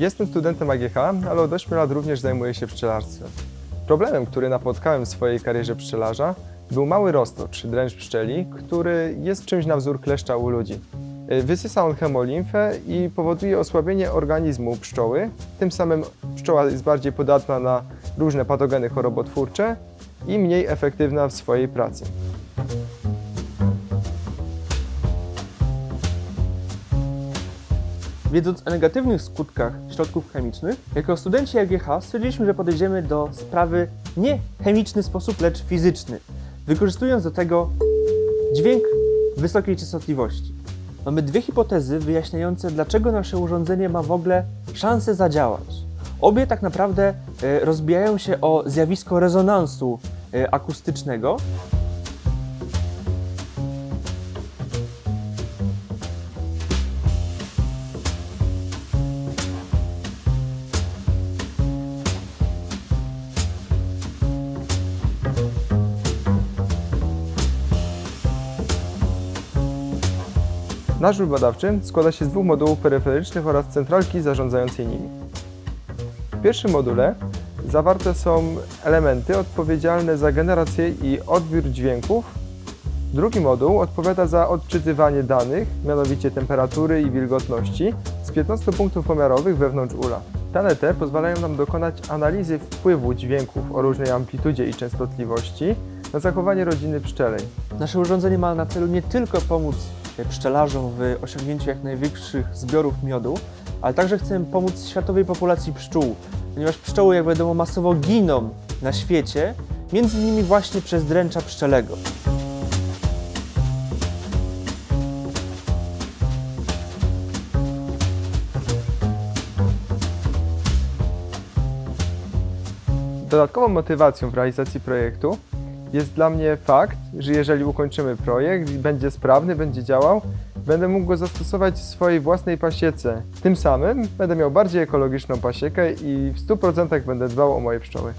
Jestem studentem AGH, ale od 8 lat również zajmuję się pszczelarstwem. Problemem, który napotkałem w swojej karierze pszczelarza, był mały roztocz, dręcz pszczeli, który jest czymś na wzór kleszcza u ludzi. Y, Wysysa on hemolimfę i powoduje osłabienie organizmu pszczoły. Tym samym pszczoła jest bardziej podatna na różne patogeny chorobotwórcze i mniej efektywna w swojej pracy. Wiedząc o negatywnych skutkach środków chemicznych, jako studenci AGH stwierdziliśmy, że podejdziemy do sprawy nie chemiczny sposób, lecz fizyczny, wykorzystując do tego dźwięk wysokiej częstotliwości. Mamy dwie hipotezy wyjaśniające, dlaczego nasze urządzenie ma w ogóle szansę zadziałać. Obie tak naprawdę e, rozbijają się o zjawisko rezonansu e, akustycznego, Nasz żul badawczy składa się z dwóch modułów peryferycznych oraz centralki zarządzającej nimi. W pierwszym module zawarte są elementy odpowiedzialne za generację i odbiór dźwięków. Drugi moduł odpowiada za odczytywanie danych, mianowicie temperatury i wilgotności, z 15 punktów pomiarowych wewnątrz ula. Dane te pozwalają nam dokonać analizy wpływu dźwięków o różnej amplitudzie i częstotliwości na zachowanie rodziny pszczelej. Nasze urządzenie ma na celu nie tylko pomóc pszczelarzom w osiągnięciu jak największych zbiorów miodu, ale także chcemy pomóc światowej populacji pszczół, ponieważ pszczoły, jak wiadomo, masowo giną na świecie, między innymi właśnie przez dręcza pszczelego. Dodatkową motywacją w realizacji projektu jest dla mnie fakt, że jeżeli ukończymy projekt i będzie sprawny, będzie działał, będę mógł go zastosować w swojej własnej pasiece. Tym samym będę miał bardziej ekologiczną pasiekę i w 100% będę dbał o moje pszczoły.